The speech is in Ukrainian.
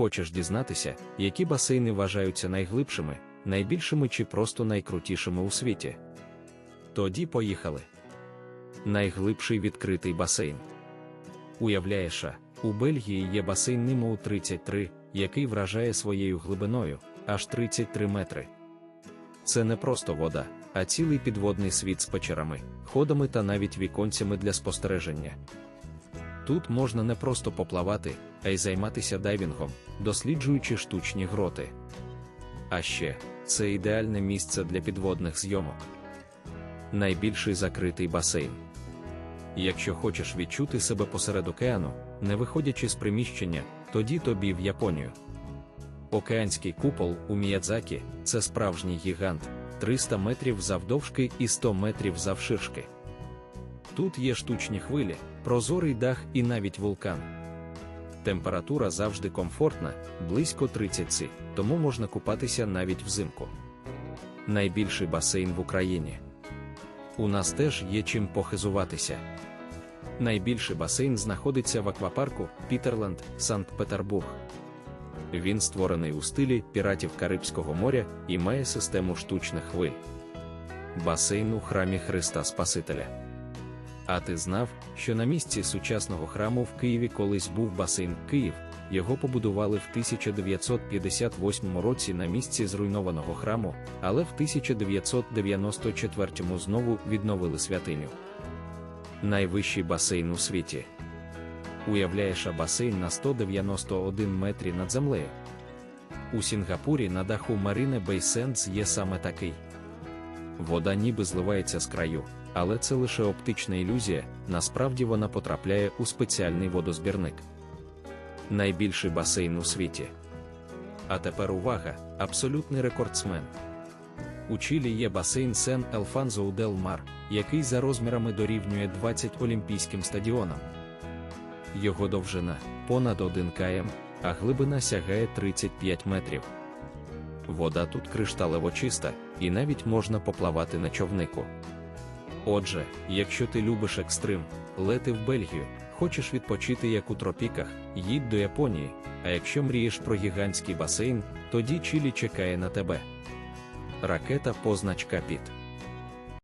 Хочеш дізнатися, які басейни вважаються найглибшими, найбільшими чи просто найкрутішими у світі? Тоді поїхали. Найглибший відкритий басейн. Уявляєш, у Бельгії є басейн Німоу 33, який вражає своєю глибиною аж 33 метри. Це не просто вода, а цілий підводний світ з печерами, ходами та навіть віконцями для спостереження. Тут можна не просто поплавати, а й займатися дайвінгом, досліджуючи штучні гроти. А ще це ідеальне місце для підводних зйомок. Найбільший закритий басейн. Якщо хочеш відчути себе посеред океану, не виходячи з приміщення, тоді тобі в Японію. Океанський купол у Міядзакі це справжній гігант 300 метрів завдовжки і 100 метрів завширшки. Тут є штучні хвилі, прозорий дах і навіть вулкан. Температура завжди комфортна, близько 30 Ци, тому можна купатися навіть взимку. Найбільший басейн в Україні. У нас теж є чим похизуватися. Найбільший басейн знаходиться в аквапарку Пітерленд, Санкт-Петербург. Він створений у стилі піратів Карибського моря і має систему штучних хвиль. Басейн у храмі Христа Спасителя. А ти знав, що на місці сучасного храму в Києві колись був басейн Київ, його побудували в 1958 році на місці зруйнованого храму, але в 1994 знову відновили святиню. Найвищий басейн у світі. Уявляєш а басейн на 191 метрі над землею. У Сінгапурі на даху Маріне Бейсенс є саме такий. Вода ніби зливається з краю, але це лише оптична ілюзія, насправді вона потрапляє у спеціальний водозбірник. Найбільший басейн у світі. А тепер увага, абсолютний рекордсмен. У Чилі є басейн Сен Елфанзо Дел Мар, який за розмірами дорівнює 20 олімпійським стадіонам. Його довжина понад 1 км, а глибина сягає 35 метрів. Вода тут кришталево чиста, і навіть можна поплавати на човнику. Отже, якщо ти любиш екстрим, лети в Бельгію, хочеш відпочити як у тропіках, їдь до Японії, а якщо мрієш про гігантський басейн, тоді Чилі чекає на тебе. Ракета позначка Піт.